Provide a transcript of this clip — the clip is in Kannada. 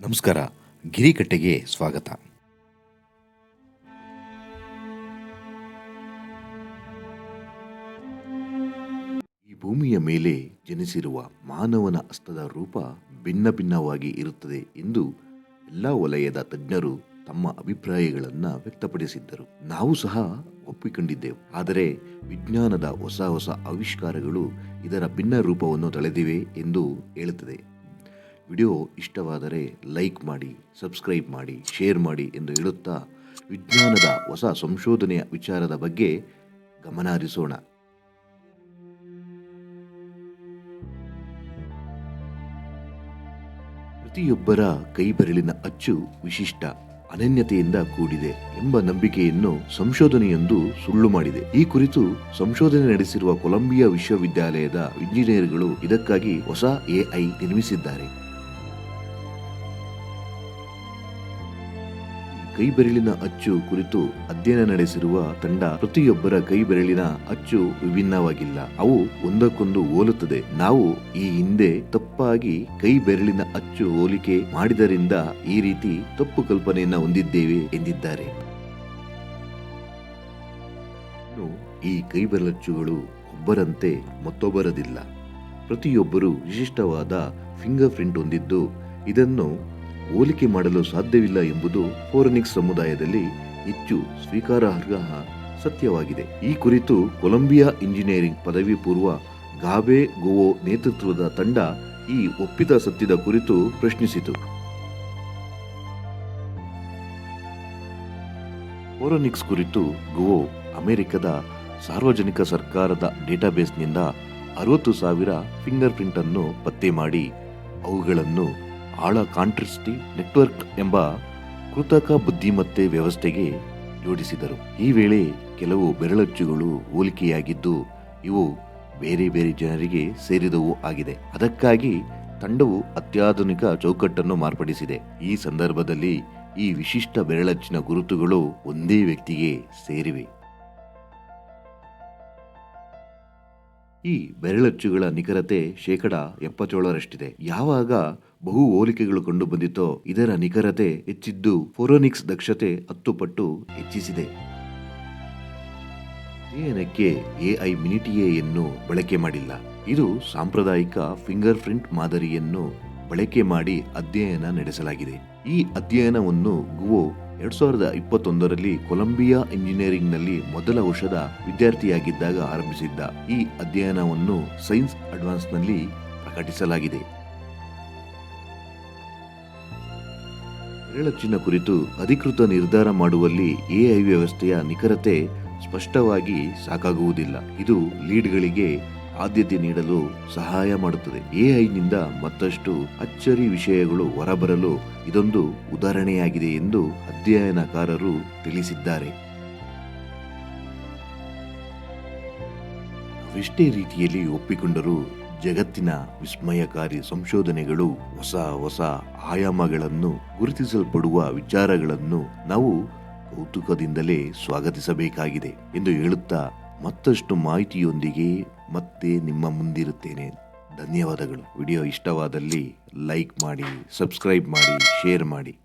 ನಮಸ್ಕಾರ. ಗಿರಿಕಟ್ಟೆಗೆ ಸ್ವಾಗತ. ಈ ಭೂಮಿಯ ಮೇಲೆ ಜನಿಸಿರುವ ಮಾನವನ ಹಸ್ತದ ರೂಪ ಭಿನ್ನ ಭಿನ್ನವಾಗಿ ಇರುತ್ತದೆ ಎಂದು ಎಲ್ಲ ವಲಯದ ತಜ್ಞರು ತಮ್ಮ ಅಭಿಪ್ರಾಯಗಳನ್ನು ವ್ಯಕ್ತಪಡಿಸಿದ್ದರು. ನಾವು ಸಹ ಒಪ್ಪಿಕೊಂಡಿದ್ದೆವು. ಆದರೆ ವಿಜ್ಞಾನದ ಹೊಸ ಹೊಸ ಆವಿಷ್ಕಾರಗಳು ಇದರ ಭಿನ್ನ ರೂಪವನ್ನು ತಳೆದಿವೆ ಎಂದು ಹೇಳುತ್ತದೆ. ವಿಡಿಯೋ ಇಷ್ಟವಾದರೆ ಲೈಕ್ ಮಾಡಿ, ಸಬ್ಸ್ಕ್ರೈಬ್ ಮಾಡಿ, ಶೇರ್ ಮಾಡಿ ಎಂದು ಹೇಳುತ್ತಾ ವಿಜ್ಞಾನದ ಹೊಸ ಸಂಶೋಧನೆಯ ವಿಚಾರದ ಬಗ್ಗೆ ಗಮನ ಹರಿಸೋಣ ಪ್ರತಿಯೊಬ್ಬರ ಕೈಬೆರಳಿನ ಅಚ್ಚು ವಿಶಿಷ್ಟ ಅನನ್ಯತೆಯಿಂದ ಕೂಡಿದೆ ಎಂಬ ನಂಬಿಕೆಯನ್ನು ಸಂಶೋಧನೆಯೊಂದು ಸುಳ್ಳು ಮಾಡಿದೆ. ಈ ಕುರಿತು ಸಂಶೋಧನೆ ನಡೆಸಿರುವ ಕೊಲಂಬಿಯಾ ವಿಶ್ವವಿದ್ಯಾಲಯದ ಇಂಜಿನಿಯರ್ಗಳು ಇದಕ್ಕಾಗಿ ಹೊಸ ಎಐ ನಿರ್ಮಿಸಿದ್ದಾರೆ. ಕೈಬೆರಳಿನ ಅಚ್ಚು ಕುರಿತು ಅಧ್ಯಯನ ನಡೆಸಿರುವ ತಂಡ ಪ್ರತಿಯೊಬ್ಬರ ಕೈಬೆರಳಿನ ಅಚ್ಚು ವಿಭಿನ್ನವಾಗಿಲ್ಲ. ಅವು ಒಂದಕ್ಕೊಂದು ಹೋಲುತ್ತದೆ. ನಾವು ಈ ಹಿಂದೆ ತಪ್ಪಾಗಿ ಕೈ ಬೆರಳಿನ ಅಚ್ಚು ಹೋಲಿಕೆ ಮಾಡಿದರಿಂದ ಈ ರೀತಿ ತಪ್ಪು ಕಲ್ಪನೆಯನ್ನ ಹೊಂದಿದ್ದೇವೆ ಎಂದಿದ್ದಾರೆ. ಈ ಕೈಬೆರಳಚ್ಚುಗಳು ಒಬ್ಬರಂತೆ ಮತ್ತೊಬ್ಬರದಿಲ್ಲ. ಪ್ರತಿಯೊಬ್ಬರು ವಿಶಿಷ್ಟವಾದ ಫಿಂಗರ್ ಪ್ರಿಂಟ್ ಹೊಂದಿದ್ದು ಇದನ್ನು ಹೋಲಿಕೆ ಮಾಡಲು ಸಾಧ್ಯವಿಲ್ಲ ಎಂಬುದು ಫೋರೆನಿಕ್ಸ್ ಸಮುದಾಯದಲ್ಲಿ ಹೆಚ್ಚು ಸ್ವೀಕಾರಾರ್ಹ ಸತ್ಯವಾಗಿದೆ. ಈ ಕುರಿತು ಕೊಲಂಬಿಯಾ ಇಂಜಿನಿಯರಿಂಗ್ ಪದವಿ ಪೂರ್ವ ಗಾಬೆ ಗೋವೋ ನೇತೃತ್ವದ ತಂಡ ಈ ಒಪ್ಪಿದ ಸತ್ಯದ ಕುರಿತು ಪ್ರಶ್ನಿಸಿತು. ಫೋರನಿಕ್ಸ್ ಕುರಿತು ಗೋವೋ ಅಮೆರಿಕದ ಸಾರ್ವಜನಿಕ ಸರ್ಕಾರದ ಡೇಟಾಬೇಸ್ನಿಂದ ಅರವತ್ತು ಸಾವಿರ ಫಿಂಗರ್ ಪ್ರಿಂಟ್ ಅನ್ನು ಪತ್ತೆ ಮಾಡಿ, ಅವುಗಳನ್ನು ಆಳ ಕಾಂಟ್ರಿಸ್ಟಿ ನೆಟ್ವರ್ಕ್ ಎಂಬ ಕೃತಕ ಬುದ್ಧಿಮತ್ತೆ ವ್ಯವಸ್ಥೆಗೆ ಜೋಡಿಸಿದರು. ಈ ವೇಳೆ ಕೆಲವು ಬೆರಳಚ್ಚುಗಳು ಹೋಲಿಕೆಯಾಗಿದ್ದು, ಇವು ಬೇರೆ ಬೇರೆ ಜನರಿಗೆ ಸೇರಿದವು ಆಗಿದೆ. ಅದಕ್ಕಾಗಿ ತಂಡವು ಅತ್ಯಾಧುನಿಕ ಚೌಕಟ್ಟನ್ನು ಮಾರ್ಪಡಿಸಿದೆ. ಈ ಸಂದರ್ಭದಲ್ಲಿ ಈ ವಿಶಿಷ್ಟ ಬೆರಳಚ್ಚಿನ ಗುರುತುಗಳು ಒಂದೇ ವ್ಯಕ್ತಿಗೆ ಸೇರಿವೆ. ಈ ಬೆರಳಚ್ಚುಗಳ ನಿಖರತೆ ಶೇಕಡ ಎಪ್ಪತ್ತೇಳರಷ್ಟಿದೆ. ಯಾವಾಗ ಬಹು ಹೋಲಿಕೆಗಳು ಕಂಡು ಬಂದಿತೋ ಇದರ ನಿಖರತೆ ಹೆಚ್ಚಿದ್ದು ಫೋರೋನಿಕ್ಸ್ ದಕ್ಷತೆ ಹತ್ತು ಪಟ್ಟು ಹೆಚ್ಚಿಸಿದೆ ಅಧ್ಯಯನಕ್ಕೆ ಎಐ ಮಿನಿಟಿಎಯನ್ನು ಬಳಕೆ ಮಾಡಿಲ್ಲ. ಇದು ಸಾಂಪ್ರದಾಯಿಕ ಫಿಂಗರ್ ಪ್ರಿಂಟ್ ಮಾದರಿಯನ್ನು ಬಳಕೆ ಮಾಡಿ ಅಧ್ಯಯನ ನಡೆಸಲಾಗಿದೆ. ಈ ಅಧ್ಯಯನವನ್ನು ಗುವೋ ಎರಡ್ ಸಾವಿರದ ಇಪ್ಪತ್ತೊಂದರಲ್ಲಿ ಕೊಲಂಬಿಯಾ ಇಂಜಿನಿಯರಿಂಗ್ನಲ್ಲಿ ಮೊದಲ ವರ್ಷದ ವಿದ್ಯಾರ್ಥಿಯಾಗಿದ್ದಾಗ ಆರಂಭಿಸಿದ್ದ ಈ ಅಧ್ಯಯನವನ್ನು ಸೈನ್ಸ್ ಅಡ್ವಾನ್ಸ್ನಲ್ಲಿ ಪ್ರಕಟಿಸಲಾಗಿದೆ. ಬೆರಳಚ್ಚಿನ ಕುರಿತು ಅಧಿಕೃತ ನಿರ್ಧಾರ ಮಾಡುವಲ್ಲಿ ಎಐ ವ್ಯವಸ್ಥೆಯ ನಿಖರತೆ ಸ್ಪಷ್ಟವಾಗಿ ಸಾಕಾಗುವುದಿಲ್ಲ. ಇದು ಲೀಡ್ಗಳಿಗೆ ಆದ್ಯತೆ ನೀಡಲು ಸಹಾಯ ಮಾಡುತ್ತದೆ. ಎಐನಿಂದ ಮತ್ತಷ್ಟು ಅಚ್ಚರಿ ವಿಷಯಗಳು ಹೊರಬರಲು ಇದೊಂದು ಉದಾಹರಣೆಯಾಗಿದೆ ಎಂದು ಅಧ್ಯಯನಕಾರರು ತಿಳಿಸಿದ್ದಾರೆ. ಎಷ್ಟೇ ರೀತಿಯಲ್ಲಿ ಒಪ್ಪಿಕೊಂಡರೂ ಜಗತ್ತಿನ ವಿಸ್ಮಯಕಾರಿ ಸಂಶೋಧನೆಗಳು ಹೊಸ ಹೊಸ ಆಯಾಮಗಳನ್ನು ಗುರುತಿಸಲ್ಪಡುವ ವಿಚಾರಗಳನ್ನು ನಾವು ಕೌತುಕದಿಂದಲೇ ಸ್ವಾಗತಿಸಬೇಕಾಗಿದೆ ಎಂದು ಹೇಳುತ್ತಾ ಮತ್ತಷ್ಟು ಮಾಹಿತಿಯೊಂದಿಗೆ ಮತ್ತೆ ನಿಮ್ಮ ಮುಂದಿರುತ್ತೇನೆ. ಧನ್ಯವಾದಗಳು. ವಿಡಿಯೋ ಇಷ್ಟವಾದಲ್ಲಿ ಲೈಕ್ ಮಾಡಿ, ಸಬ್ಸ್ಕ್ರೈಬ್ ಮಾಡಿ, ಶೇರ್ ಮಾಡಿ.